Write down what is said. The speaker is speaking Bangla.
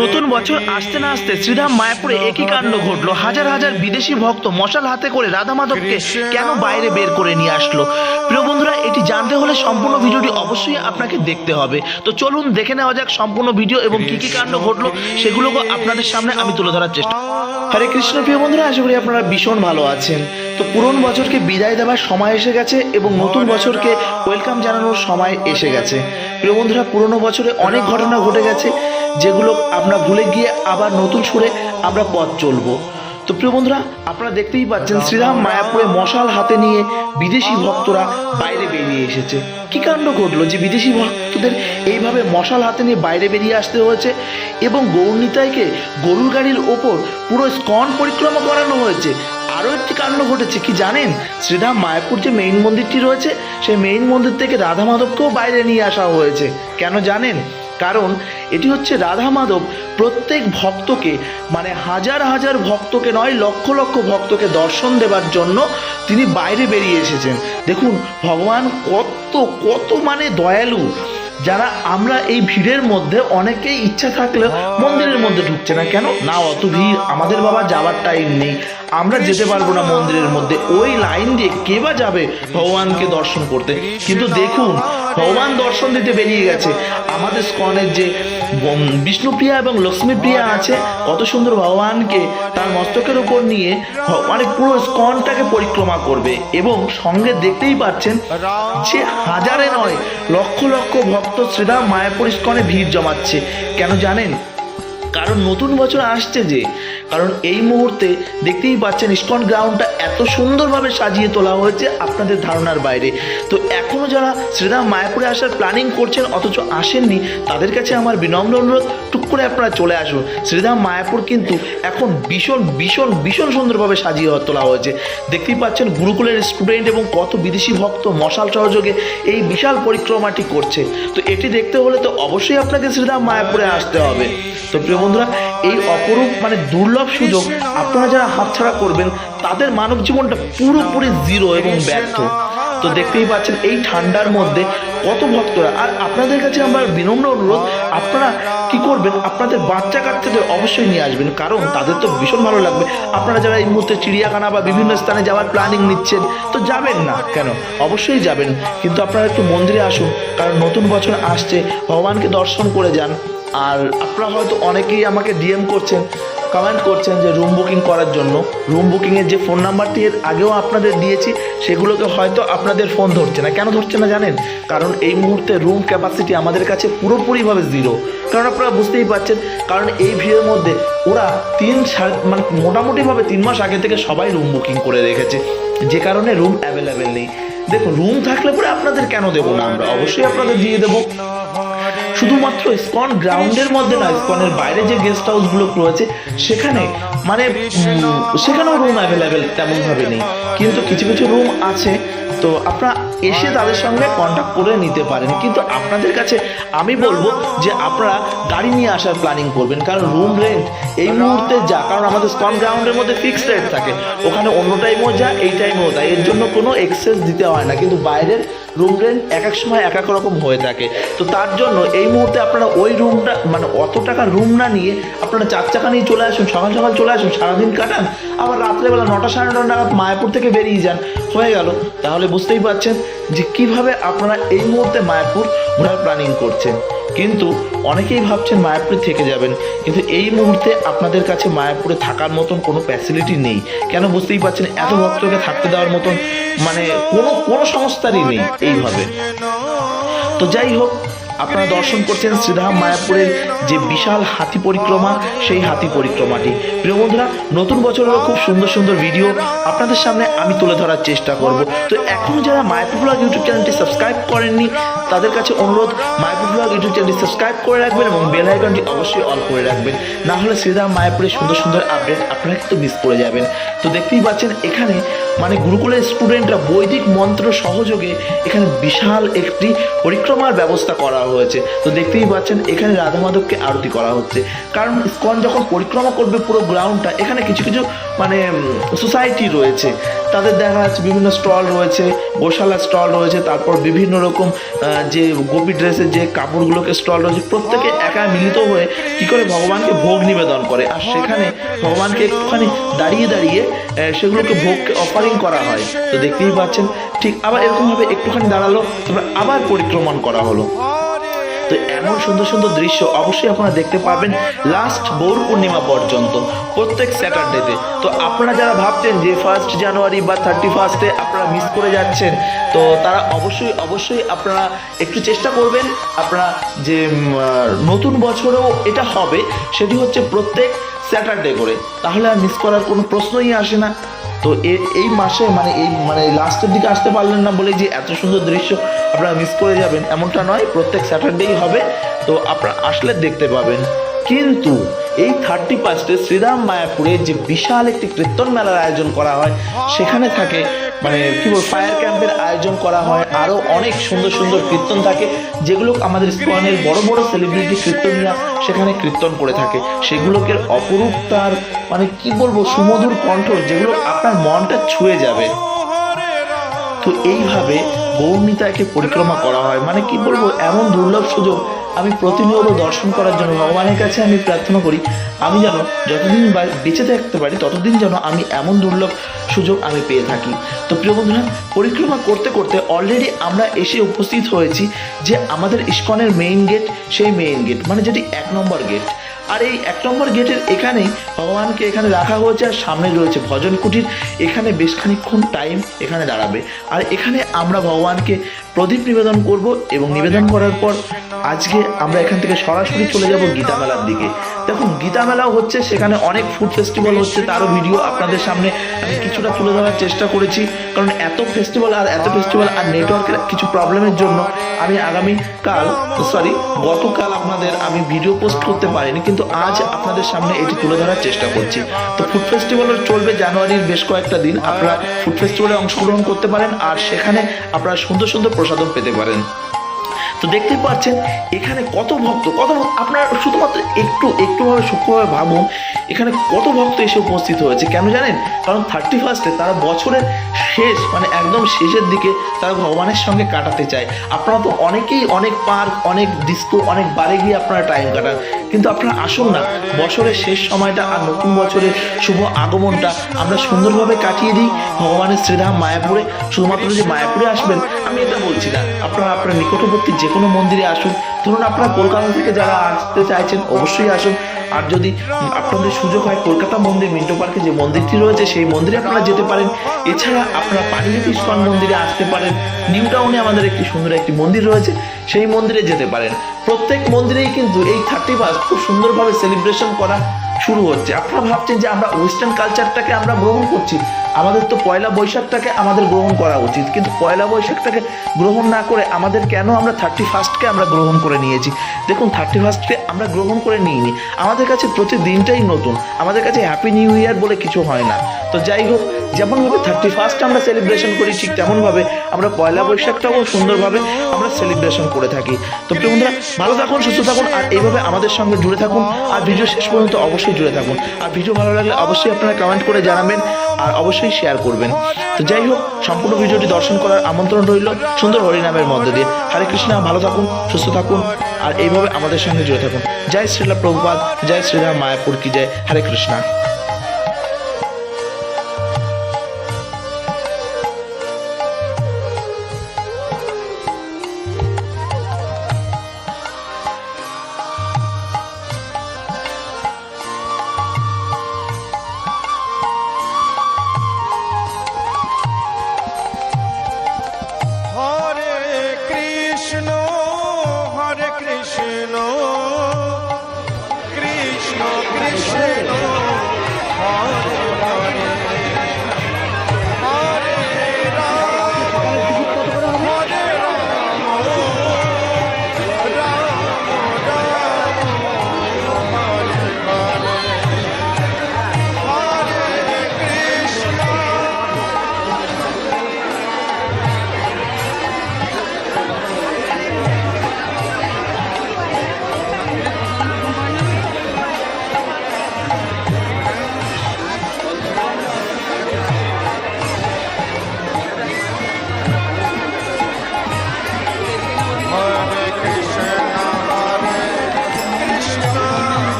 নতুন বছর আসতে না আসতে শ্রীরাম মায়াপুরে একই কাণ্ড ঘটলো। হাজার হাজার বিদেশি ভক্ত মশাল হাতে করে রাধা মাধবকে কেন বাইরে বের করে নিয়ে আসলো? প্রিয় বন্ধুরা এটি জানতে হলে সম্পূর্ণ ভিডিওটি অবশ্যই আপনাকে দেখতে হবে। তো চলুন দেখে নেওয়া যাক সম্পূর্ণ ভিডিও এবং কি কি কাণ্ড ঘটলো সেগুলোকে আপনাদের সামনে আমি তুলে ধরার চেষ্টা। হরে কৃষ্ণ প্রিয় বন্ধুরা আশা করি আপনারা ভীষণ ভালো আছেন। তো পুরনো বছরকে বিদায় দেওয়ার সময় এসে গেছে এবং নতুন বছরকে ওয়েলকাম জানানোর সময় এসে গেছে। প্রিয় বন্ধুরা, পুরনো বছরে অনেক ঘটনা ঘটে গেছে, যেগুলো আমরা ভুলে গিয়ে আবার নতুন সুরে আমরা পথ চলবো। তো প্রিয় বন্ধুরা, আপনারা দেখতেই পাচ্ছেন শ্রীরাম মায়াপুরে মশাল হাতে নিয়ে বিদেশি ভক্তরা বাইরে বেরিয়ে এসেছে। কি কাণ্ড ঘটলো যে বিদেশি ভক্তদের এইভাবে মশাল হাতে নিয়ে বাইরে বেরিয়ে আসতে হয়েছে এবং গৌরনীতাইকে গরুর গাড়ির ওপর পুরো স্কন পরিক্রমা করানো হয়েছে? আরও একটি কাণ্ড ঘটেছে, কি জানেন? শ্রীধাম মায়াপুর যে মেইন মন্দিরটি রয়েছে, সেই মেইন মন্দির থেকে রাধা মাধবকেও বাইরে নিয়ে আসা হয়েছে। কেন জানেন? কারণ এটি হচ্ছে রাধা মাধব প্রত্যেক ভক্তকে মানে হাজার হাজার ভক্তকে নয়, লক্ষ লক্ষ ভক্তকে দর্শন দেবার জন্য তিনি বাইরে বেরিয়ে এসেছেন। দেখুন, ভগবান কত কত মানে দয়ালু। যারা আমরা এই ভিড়ের মধ্যে অনেকেই ইচ্ছা থাকলেও মন্দিরের মধ্যে ঢুকছে না। কেন? না, অত ভিড় আমাদের বাবা যাওয়ার টাইম নেই। আমরা যেতে পারব না মন্দিরের মধ্যে। ওই লাইন দিয়ে কে বা যাবে ভগবানকে দর্শন করতে? কিন্তু দেখুন ভগবান দর্শন দিতে বেরিয়ে গেছে। আমাদের স্কনের যে বিষ্ণুপ্রিয়া এবং লক্ষ্মীপ্রিয়া আছে কত সুন্দর ভগবানকে তার মস্তকের উপর নিয়ে মানে পুরো স্কনটাকে পরিক্রমা করবে। এবং সঙ্গে দেখতেই পাচ্ছেন যে হাজারে নয় লক্ষ লক্ষ ভক্ত শ্রীরাম মায়াপুর স্কনে ভিড় জমাচ্ছে। কেন জানেন? কারণ নতুন বছর আসছে যে কারণ এই মুহূর্তে দেখতেই পাচ্ছেন ইস্কন গ্রাউন্ডটা এত সুন্দরভাবে সাজিয়ে তোলা হয়েছে আপনাদের ধারণার বাইরে। তো এখনও যারা শ্রীরাম মায়াপুরে আসার প্ল্যানিং করছেন, অথচ আসেননি, তাদের কাছে আমার বিনম্র অনুরোধ, টুক করে আপনারা চলে আসুন। শ্রীরাম মায়াপুর কিন্তু এখন ভীষণ ভীষণ ভীষণ সুন্দরভাবে সাজিয়ে তোলা হয়েছে। দেখতেই পাচ্ছেন গুরুকুলের স্টুডেন্ট এবং কত বিদেশি ভক্ত মশাল সহযোগে এই বিশাল পরিক্রমাটি করছে। তো এটি দেখতে হলে তো অবশ্যই আপনাকে শ্রীরাম মায়াপুরে আসতে হবে। তো প্রিয় বন্ধুরা, এই অপরূপ মানে দুর্লভ সুযোগ আপনারা যারা হাতছাড়া করবেন তাদের মানব জীবনটা পুরোপুরি জিরো এবং ব্যর্থ। তো দেখতেই পাচ্ছেন এই ঠান্ডার মধ্যে কত ভক্তরা। আর আপনাদের কাছে আমার বিনম্র অনুরোধ আপনারা কি করবেন আপনাদের বাচ্চা কাচ্চাদের অবশ্যই নিয়ে আসবেন কারণ তাদের তো ভীষণ ভালো লাগবে। আপনারা যারা এই মুহূর্তে চিড়িয়াখানা বা বিভিন্ন স্থানে যাওয়ার প্ল্যানিং নিচ্ছেন তো যাবেন না কেন? অবশ্যই যাবেন। কিন্তু আপনারা একটু মন্দিরে আসুন কারণ নতুন বছর আসছে ভগবানকে দর্শন করে যান। আর আপনারা হয়তো অনেকেই আমাকে ডিএম করছেন কমেন্ট করছেন যে রুম বুকিং করার জন্য। রুম বুকিংয়ের যে ফোন নাম্বারটি এর আগেও আপনাদের দিয়েছি, সেগুলোকে হয়তো আপনাদের ফোন ধরছে না। কেন ধরছে না জানেন? কারণ এই মুহূর্তে রুম ক্যাপাসিটি আমাদের কাছে পুরোপুরিভাবে জিরো। কারণ আপনারা বুঝতেই পারছেন, কারণ এই ভিড়ের মধ্যে ওরা তিন মানে মোটামুটিভাবে তিন মাস আগে থেকে সবাই রুম বুকিং করে রেখেছে। যে কারণে রুম অ্যাভেলেবেল নেই। দেখুন, রুম থাকলে পরে আপনাদের কেন দেবো না আমরা? অবশ্যই আপনাদের দিয়ে দেবো। শুধুমাত্র স্কন গ্রাউন্ডের মধ্যে না স্কনের বাইরে যে গেস্ট হাউসগুলো রয়েছে, সেখানে মানে সেখানেও রুম অ্যাভেলেবেল তেমনভাবে নেই। কিন্তু কিছু কিছু রুম আছে, তো আপনারা এসে তাদের সঙ্গে কন্ট্যাক্ট করে নিতে পারেন। কিন্তু আপনাদের কাছে আমি বলব যে আপনারা গাড়ি নিয়ে আসার প্ল্যানিং করবেন, কারণ রুম রেন্ট এই মুহূর্তে যা, কারণ আমাদের স্কন গ্রাউন্ডের মধ্যে ফিক্সড রেট থাকে। ওখানে অন্য টাইমও যা এই টাইমও তাই এর জন্য কোনো এক্সেস দিতে হয় না। কিন্তু বাইরের রুম রেন্ট এক এক সময় এক এক রকম হয়ে থাকে। তো তার জন্য এই মুহূর্তে আপনারা ওই রুমটা মানে অত টাকা রুম না নিয়ে আপনারা চার চাকা নিয়ে চলে আসুন, সকাল সকাল চলে আসুন, সারাদিন কাটান, আবার রাত্রেবেলা নটা সাড়ে নটা নাগাদ মায়াপুর থেকে বেরিয়ে যান। হয়ে গেল। তাহলে বুঝতেই পারছেন যে কীভাবে আপনারা এই মুহূর্তে মায়াপুর ঘোরার প্ল্যানিং করছেন। কিন্তু অনেকেই ভাবছেন মায়াপুরে থেকে যাবেন, কিন্তু এই মুহূর্তে আপনাদের কাছে মায়াপুরে থাকার মতন কোনো ফ্যাসিলিটি নেই। কেন বুঝতেই পারছেন, এত ভক্তকে থাকতে দেওয়ার মতন মানে কোনো কোনো সংস্থারই নেই এইভাবে। তো যাই হোক আপনারা দর্শন করছেন শ্রীধাম মায়াপুরের যে বিশাল হাতি পরিক্রমা, সেই হাতি পরিক্রমাটি। প্রিয় বন্ধুরা, নতুন বছরেরও খুব সুন্দর সুন্দর ভিডিও আপনাদের সামনে আমি তুলে ধরার চেষ্টা করব। তো এখনও যারা মায়াপুর ব্লগ ইউটিউব চ্যানেলটি সাবস্ক্রাইব করেননি তাদের কাছে অনুরোধ মায়াপুর ব্লগ ইউটিউব চ্যানেলটি সাবস্ক্রাইব করে রাখবেন এবং বেল আইকনটি অবশ্যই অল করে রাখবেন। না হলে শ্রীধাম মায়াপুরের সুন্দর সুন্দর আপডেট আপনারা কিন্তু মিস করে যাবেন। তো দেখতেই পাচ্ছেন, এখানে মানে গুরুকুলের স্টুডেন্টরা বৈদিক মন্ত্র সহযোগে এখানে বিশাল একটি পরিক্রমার ব্যবস্থা করা হয়েছে। তো দেখতেই পাচ্ছেন, এখানে রাধা মাধবকে আরতি করা হচ্ছে। কারণ স্কন যখন পরিক্রমা করবে পুরো গ্রাউন্ডটা এখানে কিছু কিছু মানে সোসাইটি রয়েছে। তাদের দেখা যাচ্ছে বিভিন্ন স্টল রয়েছে, গোশালা স্টল রয়েছে, তারপর বিভিন্ন রকম যে গোপী ড্রেসের যে কাপড়গুলোকে স্টল রয়েছে, প্রত্যেকে একা মিলিত হয়ে কি করে ভগবানকে ভোগ নিবেদন করে। আর সেখানে ভগবানকে একটুখানি দাঁড়িয়ে দাঁড়িয়ে সেগুলোকে ভোগকে অফারিং করা হয়। তো দেখতেই পাচ্ছেন, ঠিক আবার এরকমভাবে একটুখানি দাঁড়াল, তারপর আবার পরিক্রমণ করা হলো। এমন সুন্দর সুন্দর দৃশ্য অবশ্যই আপনারা দেখতে পাবেন লাস্ট গৌর পূর্ণিমা পর্যন্ত, প্রত্যেক স্যাটারডেতে তো আপনারা যারা ভাবছেন যে ফার্স্ট জানুয়ারি বা থার্টি ফার্স্টে আপনারা মিস করে যাচ্ছেন, তো তারা অবশ্যই অবশ্যই আপনারা একটু চেষ্টা করবেন আপনারা যে নতুন বছরেও এটা হবে, সেটি হচ্ছে প্রত্যেক স্যাটারডে করে। তাহলে আর মিস করার কোনো প্রশ্নই আসে না। তো এই মাসে মানে এই মানে লাস্টের দিকে আসতে পারলেন না বলে যে এত সুন্দর দৃশ্য আপনারা মিস করে যাবেন, এমনটা নয়, প্রত্যেক স্যাটারডেই হবে। তো আপনারা আসলে দেখতে পাবেন। কিন্তু এই থার্টি ফার্স্টে শ্রীরাম মায়াপুরে যে বিশাল একটি কীর্তন মেলার আয়োজন করা হয়, সেখানে থাকে মানে কি বল ফায়ার ক্যাম্পের আয়োজন করা হয় আরও অনেক সুন্দর সুন্দর কীর্তন থাকে, যেগুলো আমাদের স্কনের বড় বড় সেলিব্রিটি কীর্তনীরা সেখানে কীর্তন করে থাকে। সেগুলোকে অপরূপ তার মানে কি বলব, সুমধুর কণ্ঠ যেগুলো আপনার মনটা ছুঁয়ে যাবে। তো এইভাবে গৌরনীতাকে পরিক্রমা করা হয়। মানে কি বলব, এমন দুর্লভ সুযোগ আমি প্রতিনিয়ত দর্শন করার জন্য ভগবানের কাছে আমি প্রার্থনা করি, আমি যেন যতদিন বেঁচে থাকতে পারি, ততদিন যেন আমি এমন দুর্লভ সুযোগ আমি পেয়ে থাকি। তো প্রিয় বন্ধুরা, পরিক্রমা করতে করতে অলরেডি আমরা এসে উপস্থিত হয়েছি যে আমাদের ইস্কনের মেইন গেট সেই মেইন গেট মানে যেটি এক নম্বর গেট আর এই এক নম্বর গেটের এখানেই ভগবানকে এখানে রাখা হয়েছে আর সামনে রয়েছে ভজন কুটির। এখানে বেশ খানিক্ষণ টাইম এখানে দাঁড়াবে। আর এখানে আমরা ভগবানকে প্রদীপ নিবেদন করব এবং নিবেদন করার পর আজকে আমরা এখান থেকে সরাসরি চলে যাব গীতা মেলার দিকে। দেখুন, গীতা মেলাও হচ্ছে, সেখানে অনেক ফুড ফেস্টিভ্যাল হচ্ছে, তারও ভিডিও আপনাদের সামনে আমি কিছুটা তুলে ধরার চেষ্টা করেছি। কারণ এত ফেস্টিভ্যাল আর এত ফেস্টিভ্যাল আর নেটওয়ার্কের কিছু প্রবলেমের জন্য আমি আগামী কাল সরি গতকাল আপনাদের আমি ভিডিও পোস্ট করতে পারিনি, কিন্তু আজ আপনাদের সামনে এটি তুলে ধরার চেষ্টা করছি। তো ফুড ফেস্টিভ্যালও চলবে জানুয়ারির বেশ কয়েকটা দিন। আপনারা ফুড ফেস্টিভ্যালে অংশগ্রহণ করতে পারেন, আর সেখানে আপনারা সুন্দর সুন্দর প্রসাদও পেতে পারেন। তো দেখতে পাচ্ছেন, এখানে কত ভক্ত কত ভক্ত, আপনারা শুধুমাত্র একটু, একটুভাবে সূক্ষ্মভাবে ভাবুন, এখানে কত ভক্ত এসে উপস্থিত হয়েছে, কেন জানেন? কারণ থার্টি ফার্স্টে তারা বছরের শেষ মানে একদম শেষের দিকে তারা ভগবানের সঙ্গে কাটাতে চায়। আপনারা তো অনেকেই অনেক পার্ক অনেক ডিস্কো অনেক বারে গিয়ে আপনারা টাইম কাটান। কিন্তু আপনারা আসুন না। বছরের শেষ সময়টা আর নতুন বছরের শুভ আগমনটা আমরা সুন্দরভাবে কাটিয়ে দিই ভগবানের শ্রীধাম মায়াপুরে। শুধুমাত্র যে মায়াপুরে আসবেন, আমি এটা বলছি না। আপনারা আপনার নিকটবর্তী যে কোনো মন্দিরে আসুন ধরুন আপনারা কলকাতা থেকে যারা আসতে চাইছেন, অবশ্যই আসুন। আর যদি আপনাদের সুযোগ হয়, কলকাতা মন্দির, মিন্টো পার্কে যে মন্দিরটি রয়েছে, সেই মন্দিরে আপনারা যেতে পারেন। এছাড়া আপনারা পানিহাটি ইস্কন মন্দিরে আসতে পারেন। নিউ টাউনে আমাদের একটি সুন্দর একটি মন্দির রয়েছে, সেই মন্দিরে যেতে পারেন। প্রত্যেক মন্দিরেই কিন্তু এই থার্টি ফার্স্ট খুব সুন্দরভাবে সেলিব্রেশন করা শুরু হচ্ছে। আপনারা ভাবছেন যে আমরা ওয়েস্টার্ন কালচারটাকে আমরা গ্রহণ করছি। আমাদের তো পয়লা বৈশাখটাকে আমাদের গ্রহণ করা উচিত। কিন্তু পয়লা বৈশাখটাকে গ্রহণ না করে আমাদের কেন আমরা থার্টি ফার্স্টকে আমরা গ্রহণ করে নিয়েছি? দেখুন থার্টি ফার্স্টকে আমরা গ্রহণ করে নিইনি। আমাদের কাছে প্রতিদিনটাই নতুন। আমাদের কাছে হ্যাপি নিউ ইয়ার বলে কিছু হয় না। তো যাই হোক, যেমনভাবে থার্টি ফার্স্ট আমরা সেলিব্রেশন করি, ঠিক তেমনভাবে আমরা পয়লা বৈশাখটাও সুন্দরভাবে আমরা সেলিব্রেশন করে থাকি। তো বন্ধুরা, ভালো থাকুন, সুস্থ থাকুন, আর এইভাবে আমাদের সঙ্গে জুড়ে থাকুন। আর ভিডিও শেষ পর্যন্ত অবশ্যই জুড়ে থাকুন। আর ভিডিও ভালো লাগলে অবশ্যই আপনারা কমেন্ট করে জানাবেন। আর অবশ্যই শেয়ার করবেন। তো যাই হোক, সম্পূর্ণ ভিডিওটি দর্শন করার আমন্ত্রণ রইল সুন্দর হরিনামের মধ্যে দিয়ে। হরে কৃষ্ণা, ভালো থাকুন, সুস্থ থাকুন, আর এইভাবে আমাদের সঙ্গে জুড়ে থাকুন। জয় শ্রীলা প্রভুপাদ, জয় শ্রীরাম মায়াপুর কি জয়। হরে কৃষ্ণা। কৃষ্ণ কৃষ্ণ হরে